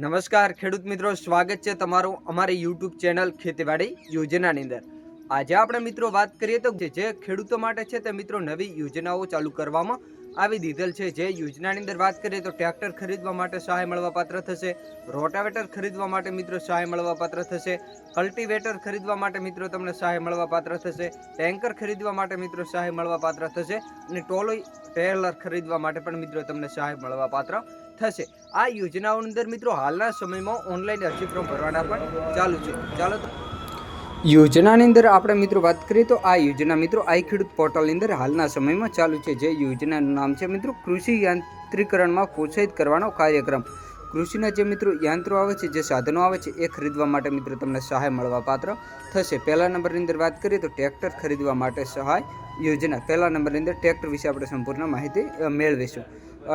નમસ્કાર, ખેડૂત મિત્રો. સ્વાગત છે તમારું અમારી યુટ્યુબ ચેનલ ખેતીવાડી યોજનાની અંદર. આજે આપણે મિત્રો વાત કરીએ તો જે ખેડૂતો માટે છે તે મિત્રો નવી યોજનાઓ ચાલુ કરવામાં આવી દીધેલ છે. જે યોજનાની અંદર વાત કરીએ તો ટ્રેક્ટર ખરીદવા માટે સહાય મળવા પાત્ર થશે. રોટાવેટર ખરીદવા માટે મિત્રો સહાય મળવા પાત્ર થશે. કલ્ટિવેટર ખરીદવા માટે મિત્રો તમને સહાય મળવા પાત્ર થશે. ટેન્કર ખરીદવા માટે મિત્રો સહાય મળવા પાત્ર થશે. અને ટોલોઈ ટેલર ખરીદવા માટે પણ મિત્રો તમને સહાય મળવા પાત્ર થશે. આ યોજનાઓની અંદર મિત્રો હાલના સમયમાં ઓનલાઈન અરજી ફોર્મ ભરવાના પણ ચાલુ છે. ચાલો તો યોજનાની અંદર આપણે મિત્રો વાત કરીએ તો આ યોજના મિત્રો આઈ ખેડૂત પોર્ટલની અંદર હાલના સમયમાં ચાલુ છે. જે યોજનાનું નામ છે મિત્રો કૃષિ યાંત્રિકરણમાં પ્રોત્સાહિત કરવાનો કાર્યક્રમ. કૃષિના જે મિત્રો યંત્રો આવે છે, જે સાધનો આવે છે, એ ખરીદવા માટે મિત્રો તમને સહાય મળવા પાત્ર થશે. પહેલા નંબરની અંદર વાત કરીએ તો ટ્રેક્ટર ખરીદવા માટે સહાય યોજના. પહેલા નંબરની અંદર ટ્રેક્ટર વિશે આપણે સંપૂર્ણ માહિતી મેળવીશું.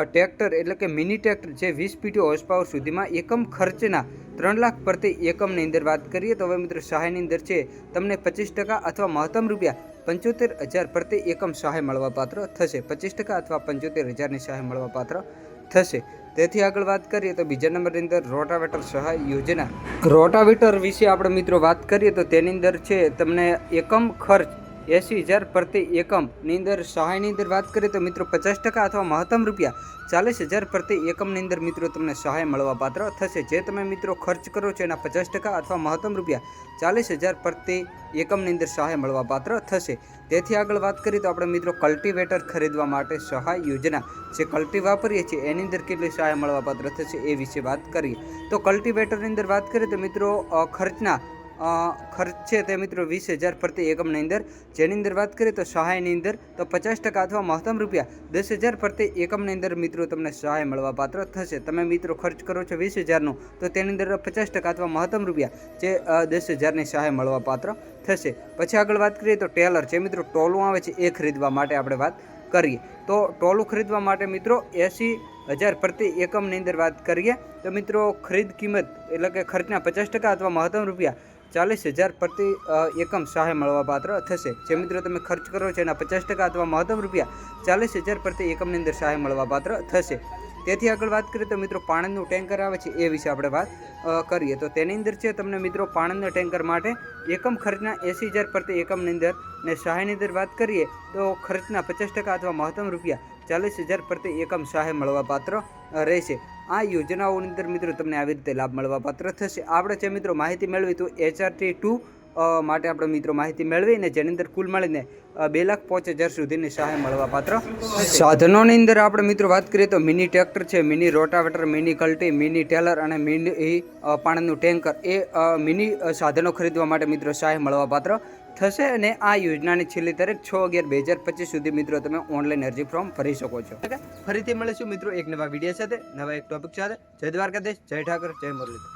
ટ્રેક્ટર એટલે કે મિની ટ્રેક્ટર જે વીસ પીટી હોર્સ પાવર સુધીમાં એકમ ખર્ચના ત્રણ લાખ પ્રતિ એકમની અંદર વાત કરીએ તો હવે મિત્રો સહાયની અંદર છે, તમને પચીસ ટકા અથવા મહત્તમ રૂપિયા પંચોતેર હજાર પ્રતિ એકમ સહાય મળવા પાત્ર થશે. પચીસ ટકા અથવા પંચોતેર હજારની સહાય મળવા પાત્ર થશે. તેથી આગળ વાત કરીએ તો બીજા નંબરની અંદર રોટાવેટર સહાય યોજના. રોટાવેટર વિશે આપણે મિત્રો વાત કરીએ તો તેની અંદર છે તમને એકમ ખર્ચ એંસી હજાર પ્રતિ એકમની અંદર સહાયની અંદર વાત કરીએ તો મિત્રો પચાસ ટકા અથવા મહત્તમ રૂપિયા ચાલીસ હજાર પ્રતિ એકમની અંદર મિત્રો તમને સહાય મળવા પાત્ર થશે. જે તમે મિત્રો ખર્ચ કરો છો એના પચાસ ટકા અથવા મહત્તમ રૂપિયા ચાલીસ હજાર પ્રતિ એકમની અંદર સહાય મળવા પાત્ર થશે. તેથી આગળ વાત કરીએ તો આપણે મિત્રો કલ્ટિવેટર ખરીદવા માટે સહાય યોજના જે કલ્ટી વાપરીએ છીએ એની અંદર કેટલી સહાય મળવા પાત્ર થશે એ વિશે વાત કરીએ. તો કલ્ટિવેટરની અંદર વાત કરીએ તો મિત્રો ખર્ચના ખર્ચ છે તે મિત્રો વીસ હજાર પ્રતિ એકમની અંદર. જેની અંદર વાત કરીએ તો સહાયની અંદર તો પચાસ ટકા અથવા મહત્તમ રૂપિયા દસ હજાર પ્રતિ એકમની અંદર મિત્રો તમને સહાય મળવા પાત્ર થશે. તમે મિત્રો ખર્ચ કરો છો વીસ હજારનો તો તેની અંદર પચાસ ટકા અથવા મહત્તમ રૂપિયા જે દસ હજારની સહાય મળવા પાત્ર થશે. પછી આગળ વાત કરીએ તો ટેલર જે મિત્રો, ટોલું આવે છે એ ખરીદવા માટે આપણે વાત કરીએ. તો ટોલું ખરીદવા માટે મિત્રો એંસી હજાર પ્રતિ એકમની અંદર વાત કરીએ તો મિત્રો ખરીદ કિંમત એટલે કે ખર્ચના પચાસ ટકા અથવા મહત્તમ રૂપિયા ચાલીસ હજાર પ્રતિ એકમ સહાય મળવા પાત્ર થશે. જે મિત્રો તમે ખર્ચ કરો છો એના પચાસ ટકા અથવા મહત્તમ રૂપિયા ચાલીસ હજાર પ્રતિ એકમની અંદર સહાય મળવા પાત્ર થશે. તેથી આગળ વાત કરીએ તો મિત્રો પાણીનું ટેન્કર આવે છે એ વિશે આપણે વાત કરીએ. તો તેની અંદર છે તમને મિત્રો પાણીના ટેન્કર માટે એકમ ખર્ચના એંસી હજાર પ્રતિ એકમની અંદર ને સહાયની અંદર વાત કરીએ તો ખર્ચના પચાસ ટકા અથવા મહત્તમ રૂપિયા ચાલીસ હજાર પ્રતિ એકમ સહાય મળવા પાત્ર રહેશે. આ યોજનાઓની અંદર મિત્રો તમને આવી રીતે લાભ મળવા પાત્ર થશે. આપણે જે મિત્રો માહિતી મેળવી તો એચઆરટી ટુ માટે આપણે મિત્રો માહિતી મેળવીને જેની અંદર કુલ મળીને બે લાખ પાંચ હજાર સુધીની સહાય મળવા પાત્ર સાધનોની અંદર આપણે મિત્રો વાત કરીએ તો મિની ટ્રેક્ટર છે, mini rotavator, mini culti, mini tiller અને મિની પાણીનું ટેન્કર. એ મિની સાધનો ખરીદવા માટે મિત્રો સહાય મળવા પાત્ર થશે અને આ યોજનાની છેલ્લી તારીખ છ અગિયાર બે હજાર પચીસ સુધી મિત્રો તમે ઓનલાઈન અરજી ફોર્મ ભરી શકો છો. ફરીથી મળીશું મિત્રો એક નવા વીડિયો સાથે, નવા એક ટોપિક સાથે. જય દ્વારકાધીશ, જય ઠાકર, જય મુરલીધર.